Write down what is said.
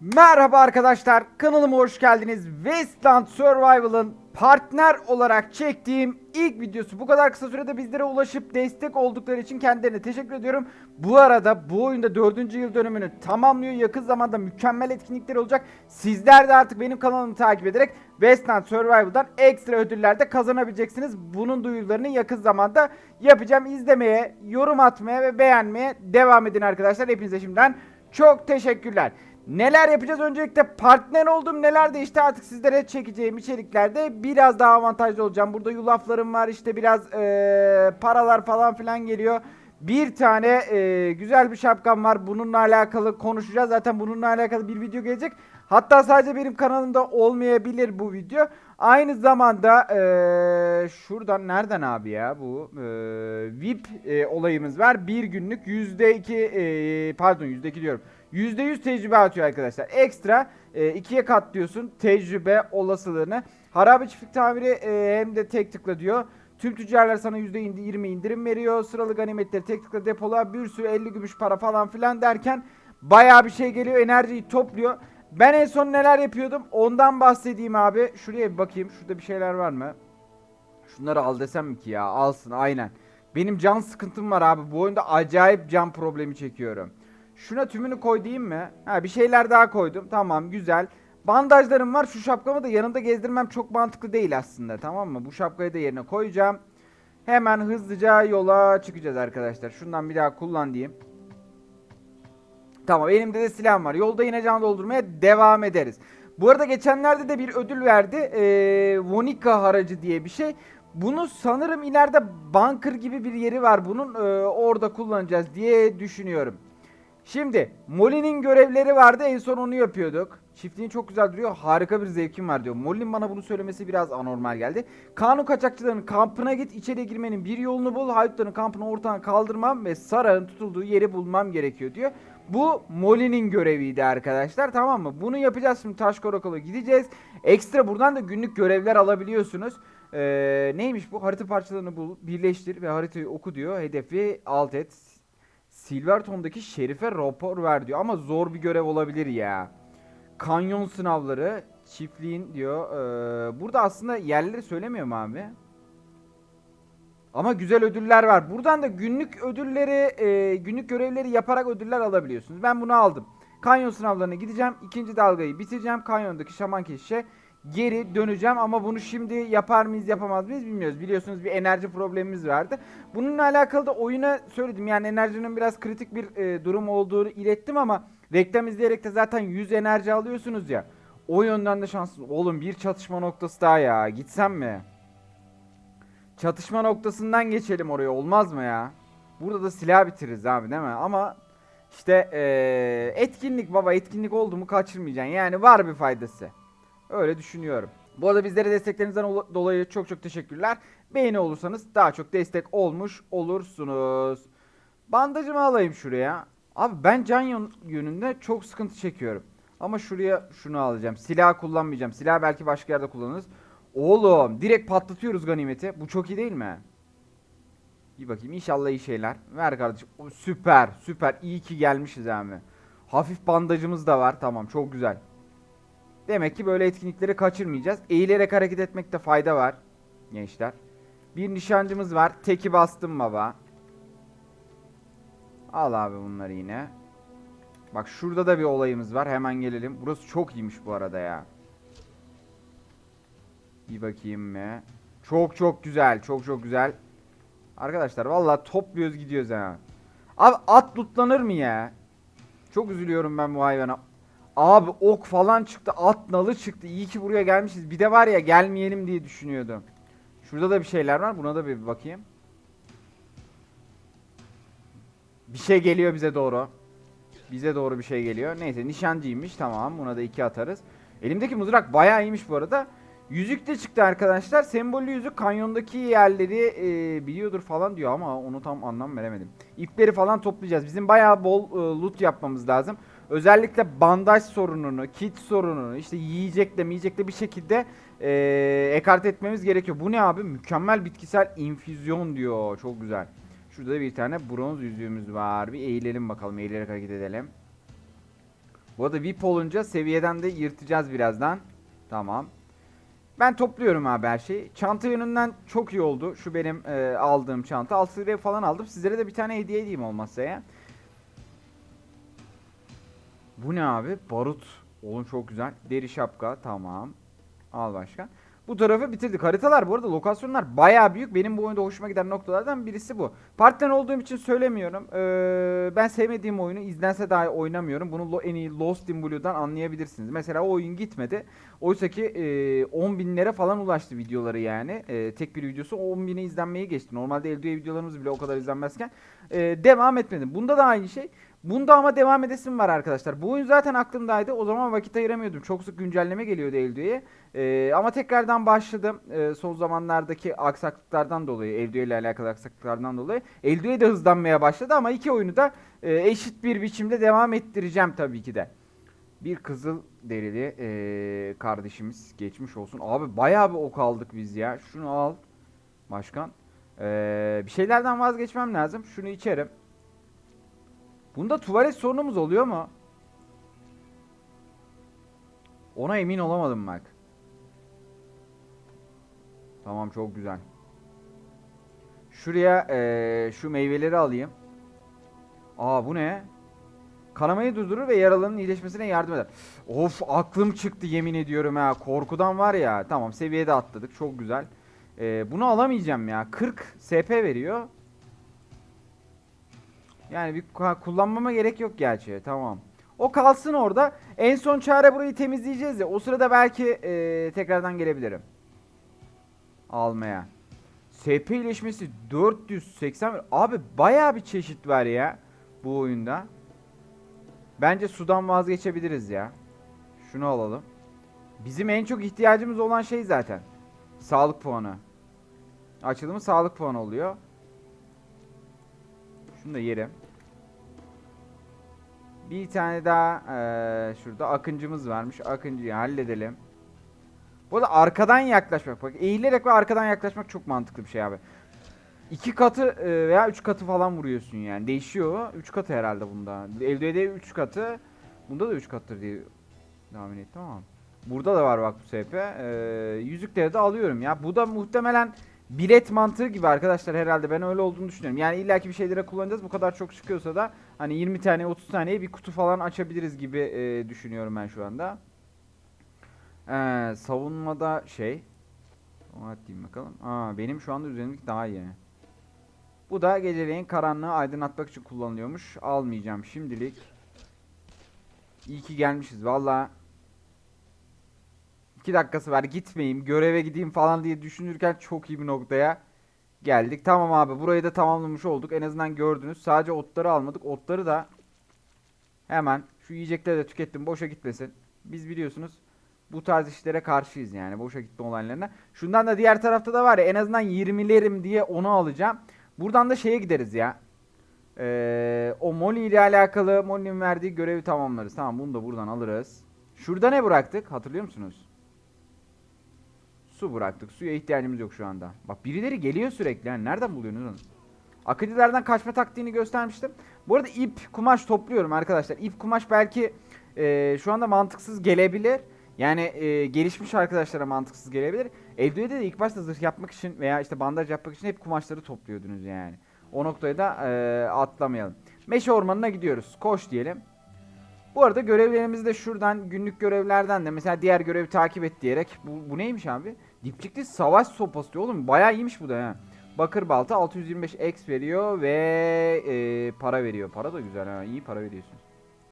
Merhaba arkadaşlar, kanalıma hoş geldiniz. Wasteland Survival'ın partner olarak çektiğim ilk videosu. Bu kadar kısa sürede bizlere ulaşıp destek oldukları için kendilerine teşekkür ediyorum. Bu arada bu oyunda 4. yıl dönümünü tamamlıyor. Yakın zamanda mükemmel etkinlikler olacak. Sizler de artık benim kanalımı takip ederek Wasteland Survival'dan ekstra ödüller de kazanabileceksiniz. Bunun duyurularını yakın zamanda yapacağım. İzlemeye, yorum atmaya ve beğenmeye devam edin arkadaşlar. Hepinize şimdiden çok teşekkürler. Neler yapacağız? Öncelikle partner oldum. Neler de işte artık sizlere çekeceğim içeriklerde biraz daha avantajlı olacağım. Burada yulaflarım var. işte biraz eee, paralar falan filan geliyor. Bir tane eee, güzel bir şapkam var. Bununla alakalı konuşacağız. Zaten bununla alakalı bir video gelecek. Hatta sadece benim kanalımda olmayabilir bu video. Aynı zamanda eee, şuradan nereden abi ya bu eee, VIP eee, olayımız var. Bir günlük %2 eee, pardon %2 diyorum. %100 tecrübe atıyor arkadaşlar. Ekstra e, ikiye katlıyorsun tecrübe olasılığını. Harabe çiftlik tamiri e, hem de tek tıkla diyor. Tüm tüccarlar sana %20 indirim veriyor. Sıralı ganimetleri tek tıkla depola. Bir sürü 50 gümüş para falan filan derken bayağı bir şey geliyor. Enerjiyi topluyor. Ben en son neler yapıyordum ondan bahsedeyim abi. Şuraya bir bakayım. Şurada bir şeyler var mı? Şunları al desem mi ki ya? Alsın aynen. Benim can sıkıntım var abi. Bu oyunda acayip can problemi çekiyorum. Şuna tümünü koy diyeyim mi? Ha bir şeyler daha koydum. Tamam güzel. Bandajlarım var. Şu şapkamı da yanımda gezdirmem çok mantıklı değil aslında. Tamam mı? Bu şapkayı da yerine koyacağım. Hemen hızlıca yola çıkacağız arkadaşlar. Şundan bir daha kullan diyeyim. Tamam elimde de silahım var. Yolda yine can doldurmaya devam ederiz. Bu arada geçenlerde de bir ödül verdi. Ee, Vonika haracı diye bir şey. Bunu sanırım ileride bunker gibi bir yeri var bunun. Ee, orada kullanacağız diye düşünüyorum. Şimdi Molly'nin görevleri vardı en son onu yapıyorduk. Çiftliğin çok güzel duruyor harika bir zevkim var diyor. Molly'nin bana bunu söylemesi biraz anormal geldi. Kanun kaçakçılarının kampına git içeriye girmenin bir yolunu bul. Haydutların kampını ortadan kaldırmam ve Sarah'ın tutulduğu yeri bulmam gerekiyor diyor. Bu Molly'nin göreviydi arkadaşlar tamam mı? Bunu yapacağız şimdi taş karakola gideceğiz. Ekstra buradan da günlük görevler alabiliyorsunuz. Ee, neymiş bu? Harita parçalarını bul, birleştir ve haritayı oku diyor. Hedefi alt et. Silverton'daki şerife rapor ver diyor ama zor bir görev olabilir ya. Kanyon sınavları, çiftliğin diyor. Ee, burada aslında yerleri söylemiyor mu abi? Ama güzel ödüller var. Buradan da günlük ödülleri, e, günlük görevleri yaparak ödüller alabiliyorsunuz. Ben bunu aldım. Kanyon sınavlarına gideceğim. ikinci dalgayı bitireceğim. Kanyondaki şaman keşişe geri döneceğim ama bunu şimdi yapar mıyız yapamaz mıyız bilmiyoruz. Biliyorsunuz bir enerji problemimiz vardı. Bununla alakalı da oyuna söyledim yani enerjinin biraz kritik bir e, durum olduğunu ilettim ama reklam izleyerek de zaten 100 enerji alıyorsunuz ya. O yönden de şanssız. Oğlum bir çatışma noktası daha ya. Gitsem mi? Çatışma noktasından geçelim oraya olmaz mı ya? Burada da silah bitiririz abi değil mi? Ama işte eee, etkinlik baba etkinlik oldu mu kaçırmayacaksın. Yani var bir faydası. Öyle düşünüyorum. Bu arada bizlere desteklerinizden ol- dolayı çok çok teşekkürler. Beğeni olursanız daha çok destek olmuş olursunuz. Bandajımı alayım şuraya. Abi ben can yön- yönünde çok sıkıntı çekiyorum. Ama şuraya şunu alacağım. Silah kullanmayacağım. Silah belki başka yerde kullanırız. Oğlum direkt patlatıyoruz ganimeti. Bu çok iyi değil mi? Bir bakayım inşallah iyi şeyler. Ver kardeşim. O, süper süper. İyi ki gelmişiz abi. Hafif bandajımız da var. Tamam çok güzel. Demek ki böyle etkinlikleri kaçırmayacağız. Eğilerek hareket etmekte fayda var. Gençler. Bir nişancımız var. Teki bastım baba. Al abi bunları yine. Bak şurada da bir olayımız var. Hemen gelelim. Burası çok iyiymiş bu arada ya. Bir bakayım mı? Çok çok güzel. Çok çok güzel. Arkadaşlar vallahi topluyoruz gidiyoruz ha. Abi at lootlanır mı ya? Çok üzülüyorum ben bu hayvana. Abi ok falan çıktı. At nalı çıktı. İyi ki buraya gelmişiz. Bir de var ya gelmeyelim diye düşünüyordum. Şurada da bir şeyler var. Buna da bir bakayım. Bir şey geliyor bize doğru. Bize doğru bir şey geliyor. Neyse nişancıymış. Tamam. Buna da iki atarız. Elimdeki mızrak bayağı iyiymiş bu arada. Yüzük de çıktı arkadaşlar. Sembollü yüzük kanyondaki yerleri e, biliyordur falan diyor ama onu tam anlam veremedim. İpleri falan toplayacağız. Bizim bayağı bol e, loot yapmamız lazım. Özellikle bandaj sorununu, kit sorununu, işte yiyecekle miyecekle bir şekilde e, ekart etmemiz gerekiyor. Bu ne abi? Mükemmel bitkisel infüzyon diyor. Çok güzel. Şurada da bir tane bronz yüzüğümüz var. Bir eğilelim bakalım. Eğilerek hareket edelim. Bu arada VIP olunca seviyeden de yırtacağız birazdan. Tamam. Ben topluyorum abi her şeyi. Çanta yönünden çok iyi oldu. Şu benim e, aldığım çanta. 6 liraya falan aldım. Sizlere de bir tane hediye edeyim olmazsa ya. Bu ne abi? Barut. Oğlum çok güzel. Deri şapka. Tamam. Al başka. Bu tarafı bitirdik. Haritalar bu arada lokasyonlar bayağı büyük. Benim bu oyunda hoşuma giden noktalardan birisi bu. Partner olduğum için söylemiyorum. Ee, ben sevmediğim oyunu izlense dahi oynamıyorum. Bunu en iyi Lost in Blue'dan anlayabilirsiniz. Mesela o oyun gitmedi. Oysa ki e, 10 binlere falan ulaştı videoları yani. E, tek bir videosu 10 bine izlenmeyi geçti. Normalde Elduye videolarımız bile o kadar izlenmezken e, devam etmedi. Bunda da aynı şey. Bunda ama devam edesim var arkadaşlar. Bu oyun zaten aklımdaydı. O zaman vakit ayıramıyordum. Çok sık güncelleme geliyordu Elduye'ye. Ee, ama tekrardan başladım. Ee, son zamanlardaki aksaklıklardan dolayı, Elduye ile alakalı aksaklıklardan dolayı. Elduye de hızlanmaya başladı ama iki oyunu da e, eşit bir biçimde devam ettireceğim tabii ki de. Bir kızıl derili e, kardeşimiz geçmiş olsun. Abi bayağı bir ok aldık biz ya. Şunu al başkan. Ee, bir şeylerden vazgeçmem lazım. Şunu içerim. Bunda tuvalet sorunumuz oluyor mu? Ona emin olamadım bak. Tamam çok güzel. Şuraya eee, şu meyveleri alayım. Aa bu ne? Kanamayı durdurur ve yaralanın iyileşmesine yardım eder. Of aklım çıktı yemin ediyorum ha. Korkudan var ya. Tamam seviyede atladık. Çok güzel. Eee, bunu alamayacağım ya. 40 SP veriyor. Yani bir kullanmama gerek yok gerçi. Tamam. O kalsın orada. En son çare burayı temizleyeceğiz ya. O sırada belki eee, tekrardan gelebilirim. Almaya. SP iyileşmesi 480. Abi bayağı bir çeşit var ya bu oyunda. Bence sudan vazgeçebiliriz ya. Şunu alalım. Bizim en çok ihtiyacımız olan şey zaten. Sağlık puanı. Açılımı sağlık puanı oluyor. Şunu da yerim. Bir tane daha eee, şurada akıncımız varmış. Akıncıyı halledelim. Bu arada arkadan yaklaşmak. Bak eğilerek ve arkadan yaklaşmak çok mantıklı bir şey abi. İki katı e, veya üç katı falan vuruyorsun yani. Değişiyor. Üç katı herhalde bunda. Eldive'de üç katı. Bunda da üç kattır diye tahmin ettim ama. Burada da var bak bu SP. Ee, yüzükleri de alıyorum ya. Bu da muhtemelen bilet mantığı gibi arkadaşlar herhalde. Ben öyle olduğunu düşünüyorum. Yani illaki bir şeylere kullanacağız. Bu kadar çok çıkıyorsa da hani 20 tane 30 taneye bir kutu falan açabiliriz gibi e, düşünüyorum ben şu anda. Ee, savunmada şey. Ona diyeyim bakalım. Aa, benim şu anda üzerimdeki daha iyi. Bu da geceleyin karanlığı aydınlatmak için kullanılıyormuş. Almayacağım şimdilik. İyi ki gelmişiz valla. 2 dakikası var gitmeyeyim göreve gideyim falan diye düşünürken çok iyi bir noktaya geldik. Tamam abi burayı da tamamlamış olduk. En azından gördünüz. Sadece otları almadık. Otları da hemen şu yiyecekleri de tükettim. Boşa gitmesin. Biz biliyorsunuz bu tarz işlere karşıyız yani. Boşa gitme olaylarına. Şundan da diğer tarafta da var ya en azından 20'lerim diye onu alacağım. Buradan da şeye gideriz ya. Ee, o Molly ile alakalı Molly'nin verdiği görevi tamamlarız. Tamam bunu da buradan alırız. Şurada ne bıraktık? Hatırlıyor musunuz? Su bıraktık. Suya ihtiyacımız yok şu anda. Bak birileri geliyor sürekli. Yani nereden buluyorsunuz onu? Akıcılardan kaçma taktiğini göstermiştim. Bu arada ip kumaş topluyorum arkadaşlar. İp kumaş belki e, şu anda mantıksız gelebilir. Yani e, gelişmiş arkadaşlara mantıksız gelebilir. Eldive'de de ilk başta zırh yapmak için veya işte bandaj yapmak için hep kumaşları topluyordunuz yani. O noktayı da e, atlamayalım. Meşe ormanına gidiyoruz. Koş diyelim. Bu arada görevlerimizi de şuradan günlük görevlerden de mesela diğer görevi takip et diyerek bu, bu neymiş abi? Dipçikli savaş sopası diyor oğlum bayağı iyiymiş bu da ha. Bakır balta 625 X veriyor ve e, para veriyor. Para da güzel ha iyi para veriyorsun.